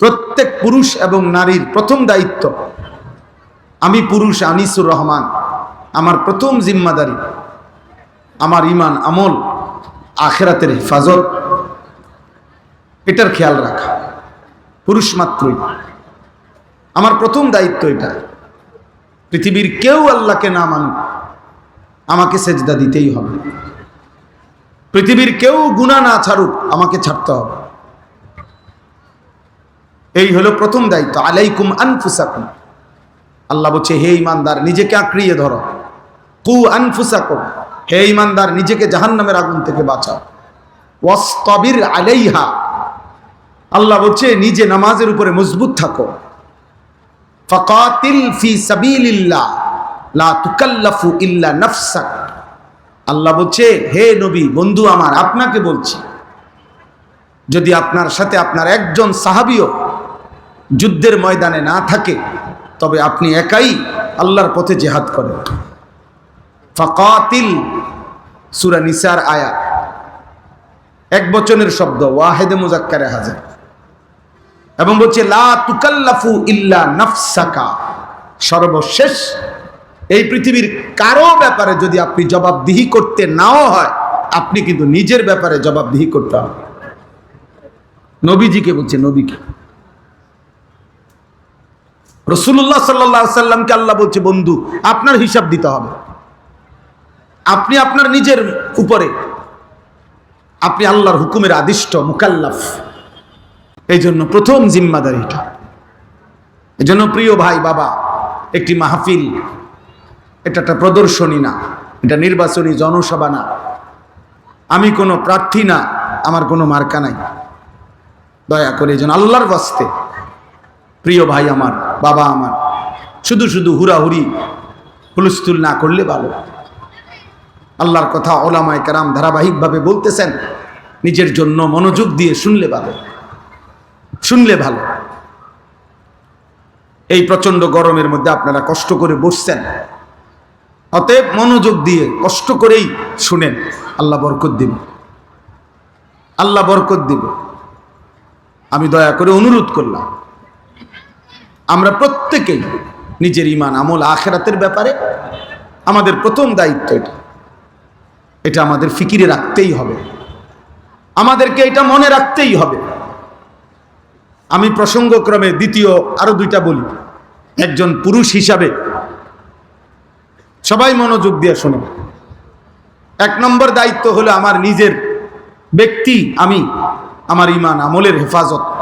প্রত্যেক পুরুষ এবং নারীর প্রথম দায়িত্ব, আমি পুরুষ আনিসুর রহমান, আমার প্রথম জিম্মাদারি, আমার ইমান আমল, আখেরাতের হেফাজত। এটার খেয়াল রাখা, পুরুষ মাত্রই। আমার প্রথম দায়িত্ব এটা, পৃথিবীর কেউ আল্লাহকে না মানুক, আমাকে সেজদা দিতেই হবে। পৃথিবীর কেউ গুণা না ছাড়ুক, আমাকে ছাড়তে হবে। এই হলো প্রথম দায়িত্ব। আলাইকুম আনফুসাকুম। আল্লাহ বলছে, হে ইমানদার, নিজেকে আঁকড়িয়ে ধরো। কু আনফুসাকুম। হে ইমানদার, নিজেকে জাহান্নামের আগুন থেকে বাঁচাও। ওয়াস্তবির আলাইহা। আল্লাহ বলছে, নিজে নামাজের উপরে মজবুত থাকো। ফাকাতিল ফি সাবিলিল্লাহ, লা তুকাল্লাফু ইল্লা নাফসাক। আল্লাহ বলছে, হে নবী, বন্ধু আমার, আপনাকে বলছি, যদি আপনার সাথে আপনার একজন সাহাবিও যুদ্ধের ময়দানে না থাকে, তবে আপনি একাই আল্লাহর পথে জেহাদ করেন। ফাকাতিল সুরা নিসার আয়া এক বচনের শব্দ, ওয়াহেদে মুজাক্কারে হাজার। এবং বলছে, লা তুকাল্লাফু ইল্লা নাফসাকা। সর্বশেষ এই পৃথিবীর কারও ব্যাপারে যদি আপনি জবাবদিহি করতে নাও হয়, আপনি কিন্তু নিজের ব্যাপারে জবাবদিহি করতে হবে। নবীজিকে বলছে, নবীকে। রসুল্লাহ সাল্লাহ সাল্লামকে আল্লাহ বলছে, বন্ধু, আপনার হিসাব দিতে হবে। আপনি আপনার নিজের উপরে। আপনি আল্লাহর হুকুমের আদিষ্ট, মুকাল্লাফ। এই জন্য প্রথম জিম্মাদারি এটা। এই জন্য প্রিয় ভাই, বাবা, একটি মাহফিল, এটা একটা প্রদর্শনী না, এটা নির্বাচনী জনসভা না। আমি কোনো প্রার্থী না, আমার কোনো মার্কা নাই। দয়া করে জন্য আল্লাহর বাস্তে প্রিয় ভাই আমার বাবা আমার। শুধু শুধু হুরাহুরি হুলস্থুল না করলে ভালো। আল্লাহর কথা ওলামায় কারাম ধারাবাহিকভাবে বলতেছেন, নিজের জন্য মনোযোগ দিয়ে শুনলে ভালো। শুনলে ভালো। এই প্রচণ্ড গরমের মধ্যে আপনারা কষ্ট করে বসছেন। অতএব মনোযোগ দিয়ে কষ্ট করেই শুনেন, আল্লাহ বরকত দিব আল্লাহ বরকত দিব। আমি দয়া করে অনুরোধ করলাম আমরা প্রত্যেকেই নিজের ইমান আমল আখেরাতের ব্যাপারে আমাদের প্রথম দায়িত্ব এটা। এটা আমাদের ফিকিরে রাখতেই হবে। আমাদেরকে এটা মনে রাখতেই হবে। আমি প্রসঙ্গক্রমে দ্বিতীয় আরও দুইটা বলি। একজন পুরুষ হিসাবে সবাই মনোযোগ দিয়ে শোনো। এক নম্বর দায়িত্ব হলো আমার নিজের ব্যক্তি, আমি, আমার ইমান আমলের হেফাজত।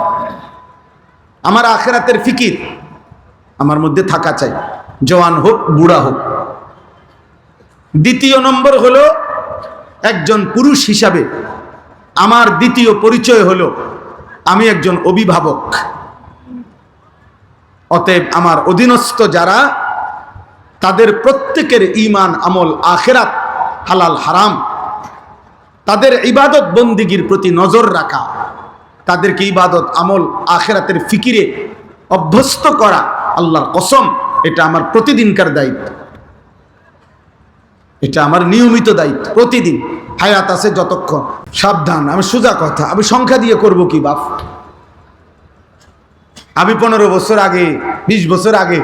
আমার আখেরাতের ফিকির আমার মধ্যে থাকা চাই। জওয়ান হোক, বুড়া হোক। দ্বিতীয় নম্বর হলো, একজন পুরুষ হিসাবে আমার দ্বিতীয় পরিচয় হলো, আমি একজন অভিভাবক। অতএব আমার অধীনস্থ যারা, তাদের প্রত্যেকের ইমান আমল, আখেরাত হালাল, হারাম, তাদের ইবাদত বন্দিগির প্রতি নজর রাখা। তাদেরকে ইবাদত, আমল, আখেরাতের ফিকিরে অভ্যস্ত করা আল্লাহর কসম, এটা আমার প্রতিদিনকার দায়িত্ব। এটা আমার নিয়মিত দায়িত্ব প্রতিদিন। হায়াত আছে যতক্ষণ। সাবধান, আমি সোজা কথা। আমি সংখ্যা দিয়ে করব কি, বাপ? আমি পনেরো বছর আগে ২০ বছর আগে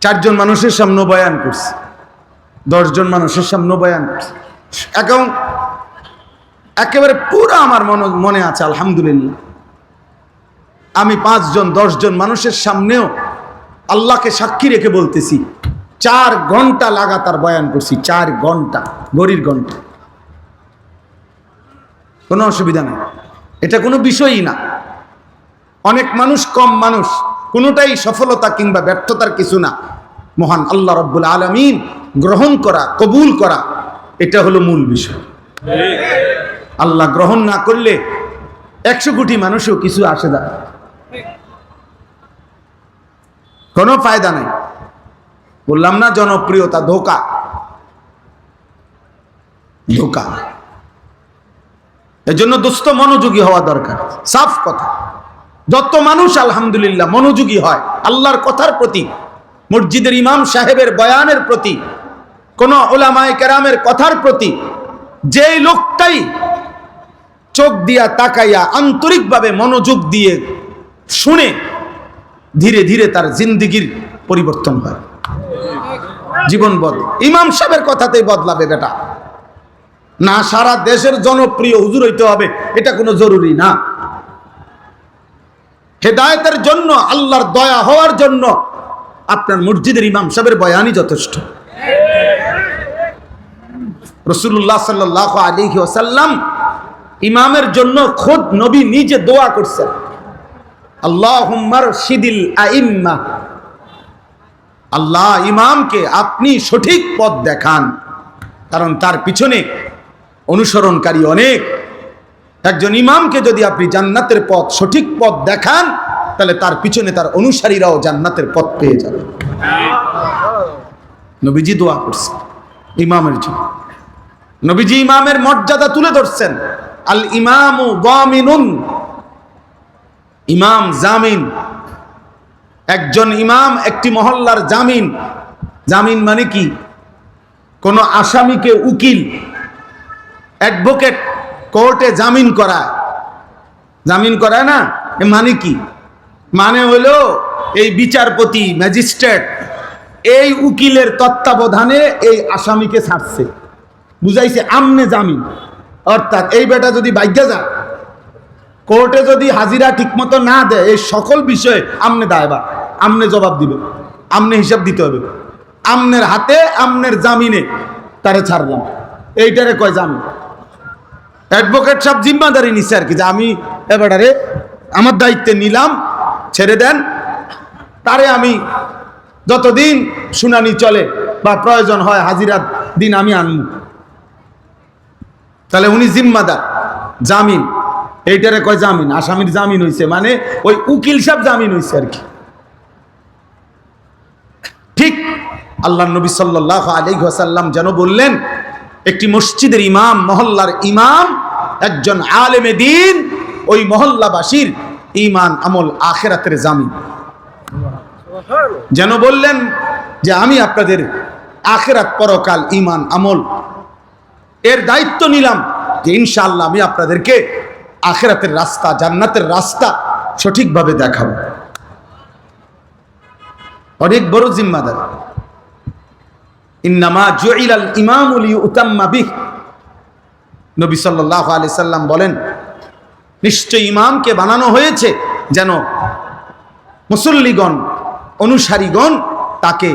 চারজন মানুষের সামনে বয়ান করছি। দশজন মানুষের সামনে বয়ান করছি। এখন একেবারে পুরো আমার মনে মনে আছে, আলহামদুলিল্লাহ। আমি পাঁচজন, দশজন মানুষের সামনেও আল্লাহকে সাক্ষী রেখে বলতেছি, চার ঘণ্টা লাগাতার বয়ান করছি, চার ঘণ্টা গরির ঘণ্টা। কোনো অসুবিধা নেই। এটা কোনো বিষয়ই না। অনেক মানুষ কম মানুষ, কোনোটাই সফলতা কিংবা ব্যর্থতার কিছু না। মহান আল্লাহ রব্বুল আলমিন গ্রহণ করা, কবুল করা, এটা হলো মূল বিষয়। আল্লাহ গ্রহণ না করলে একশো কোটি মানুষও কিছু আসে না। কোনো ফায়দা নাই। বললাম না, জনপ্রিয়তা ধোকা। ধোকা। এজন্য দুস্থ মনোযোগী হওয়া দরকার। সাফ কথা। যত মানুষ আলহামদুলিল্লাহ মনোযোগী হয়, আল্লাহর কথার প্রতি, মসজিদের ইমাম সাহেবের বয়ানের প্রতি, কোন ওলামায় কেরামের কথার প্রতি, যেই লোকটাই চোখ দিয়া তাকাইয়া আন্তরিকভাবে মনোযোগ দিয়ে শুনে ধীরে ধীরে তার জিন্দিগির পরিবর্তন হয়। জীবন বদল ইমাম সাহেবের কথাতেই বদলাবে বেটা। না, সারা দেশের জনপ্রিয় হুজুর হইতে হবে, এটা কোনো জরুরি না। হেদায়তের জন্য, আল্লাহর দয়া হওয়ার জন্য আপনার মসজিদের ইমাম সাহেবের বয়ানই যথেষ্ট। রসুল্লাহ সাল্লাহ আলী ওসাল্লাম ইমামের জন্য খোদ নবী নিজে দোয়া করছেন। আল্লাহ শিদিল আইম্মা। আল্লাহ ইমামকে আপনি সঠিক পথ দেখান। কারণ তার পিছনে অনুসরণকারী অনেক। একজন ইমামকে যদি আপনি জান্নাতের পথ, সঠিক পথ দেখান, তাহলে তার পিছনে তার অনুসারীরাও জান্নাতের পথ পেয়ে যাবে। নবীজি দোয়া করছেন ইমামের জন্য। নবীজি ইমামের মর্যাদা তুলে ধরছেন। আল ইমামু গামিনুন ইমাম জামিন। একজন ইমাম একটি মহল্লার জামিন। জামিন মানে কি? কোন আসামিকে উকিল, অ্যাডভোকেট কোর্টে জামিন করায় জামিন করায় না? এ মানে কি? মানে হলো এই বিচারপতি, ম্যাজিস্ট্রেট, এই উকিলের তত্ত্বাবধানে এই আসামিকে ছাড়ছে। বুঝাইছে আমনে জামিন। অর্থাৎ এই বেটা যদি বাইজ্ঞা যা কোর্টে যদি হাজিরা ঠিকমতো না দেয়, এই সকল বিষয়ে আমনে দায়বা আমনে জবাব দিবে, আমনে হিসাব দিতে হবে। আমনের হাতে, আমনের জামিনে তারে ছাড়লাম। এইটারে কয় জামিন অ্যাডভোকেট সব জিম্মাদারি নিছে আর কি, যে আমি এবারে আমার দায়িত্বে নিলাম, ছেড়ে দেন, তারে আমি যতদিন শুনানি চলে বা প্রয়োজন হয় হাজিরার দিন আমি আনব তাহলে উনি জিম্মাদার, জামিন। এইটারে কয় জামিন? আসামির জামিন হয়েছে মানে ওই উকিল সাহেব জামিন হয়েছে আর কি। ঠিক আল্লাহ নবী সাল্লাহ আলাইসাল্লাম যেন বললেন, একটি মসজিদের ইমাম, মহল্লার ইমাম, একজন আলেমে দিন, ওই মহল্লাবাসীর ইমান আমল আখেরাতের জামিন। যেন বললেন যে আমি আপনাদের আখেরাত পরকাল ইমান আমল এর দায়িত্ব নিলাম যে ইনশাআল্লাহ আমি আপনাদেরকে আখেরাতের রাস্তা, জান্নাতের রাস্তা সঠিকভাবে দেখাবো। অনেক বড় জিম্মাদার। ইন্নামা জুইলাল ইমামুল ইউতাম্মা বিহ। নবী সাল্লাল্লাহু আলাইহি সাল্লাম বলেন নিশ্চয় ইমামকে বানানো হয়েছে যেন মুসল্লিগণ, অনুসারীগণ তাকে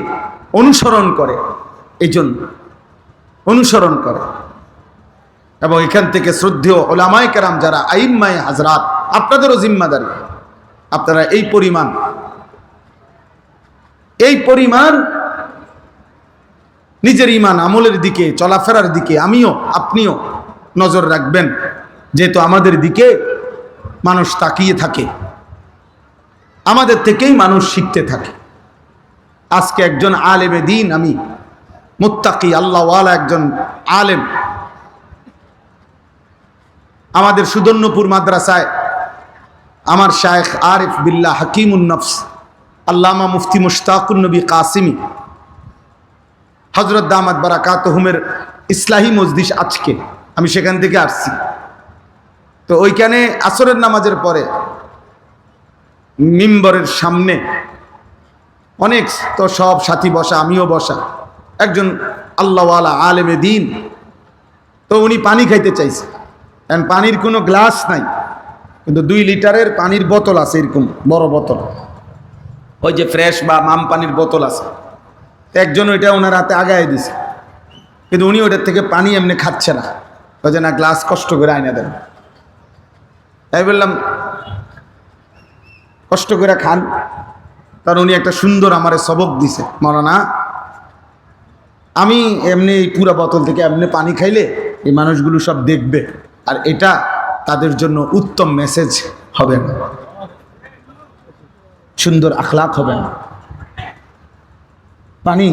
অনুসরণ করে। এই জন্য অনুসরণ করে। এবং এখান থেকে শ্রদ্ধেয় ওলামায় কেরাম যারা আইম্মায় হাজরাত, আপনাদেরও জিম্মাদারি। আপনারা এই পরিমাণ। এই পরিমাণ নিজের ইমান আমলের দিকে, চলাফেরার দিকে আমিও, আপনিও নজর রাখবেন। যেহেতু আমাদের দিকে মানুষ তাকিয়ে থাকে। আমাদের থেকেই মানুষ শিখতে থাকে। আজকে একজন আলেমে দিন আমি, মুত্তাকি, আল্লাহওয়ালা একজন আলেম আমাদের সুদর্ণপুর মাদ্রাসায় আমার শায়েখ আরিফ বিল্লাহ হাকিমুন নফস, আল্লামা মুফতি মুশতাকুন নবী কাসিমি হজরত দামাদ বারাকাত হুমের ইসলাহী মজদিস আজকে। আমি সেখান থেকে আসছি। তো ওইখানে আসরের নামাজের পরে মিম্বরের সামনে অনেক তো সব সাথী বসা, আমিও বসা। একজন আল্লাহওয়ালা আলেমে দিন। তো উনি পানি খাইতে চাইছে। কারণ পানির কোনো গ্লাস নাই। কিন্তু দুই লিটারের পানির বোতল আছে এরকম, বড় বোতল। ওই যে ফ্রেশ বা মাম পানির বোতল আছে। একজন ওইটা ওনার হাতে আগায় দিছে। কিন্তু উনি ওইটার থেকে পানি এমনি খাচ্ছে না। ওই যে না, গ্লাস কষ্ট করে আইনা দেন। তাই বললাম, কষ্ট করে খান। তার উনি একটা সুন্দর আমারে সবক দিছে। মরানা, আমি এমনি এই পুরা বোতল থেকে এমনি পানি খাইলে এই মানুষগুলো সব দেখবে। আর এটা তাদের জন্য উত্তম মেসেজ হবে না। সুন্দর আখলাক হবে না। পানি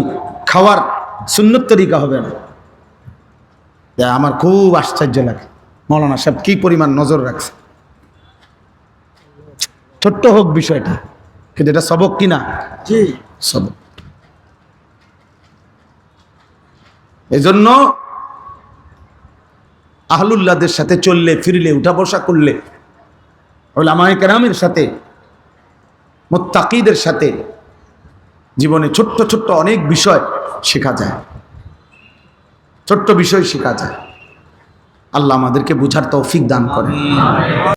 খাওয়ার সুন্নত তরিকা হবে না। আমার খুব আশ্চর্য লাগে। মৌলানা সাহেব কি পরিমাণ নজর রাখছে। ছোট্ট হোক বিষয়টা কিন্তু এটা সবক কিনা? সবক। এজন্য আহলুল্লাদের সাথে চললে, ফিরলে উঠা বসা করলে, ওলামায় কেরামের সাথে, মোত্তাকিদের সাথে জীবনে ছোট্ট ছোট্ট অনেক বিষয় শেখা যায়। ছোট্ট বিষয় শেখা যায়। আল্লাহ আমাদেরকে বুঝার তৌফিক দান করেন।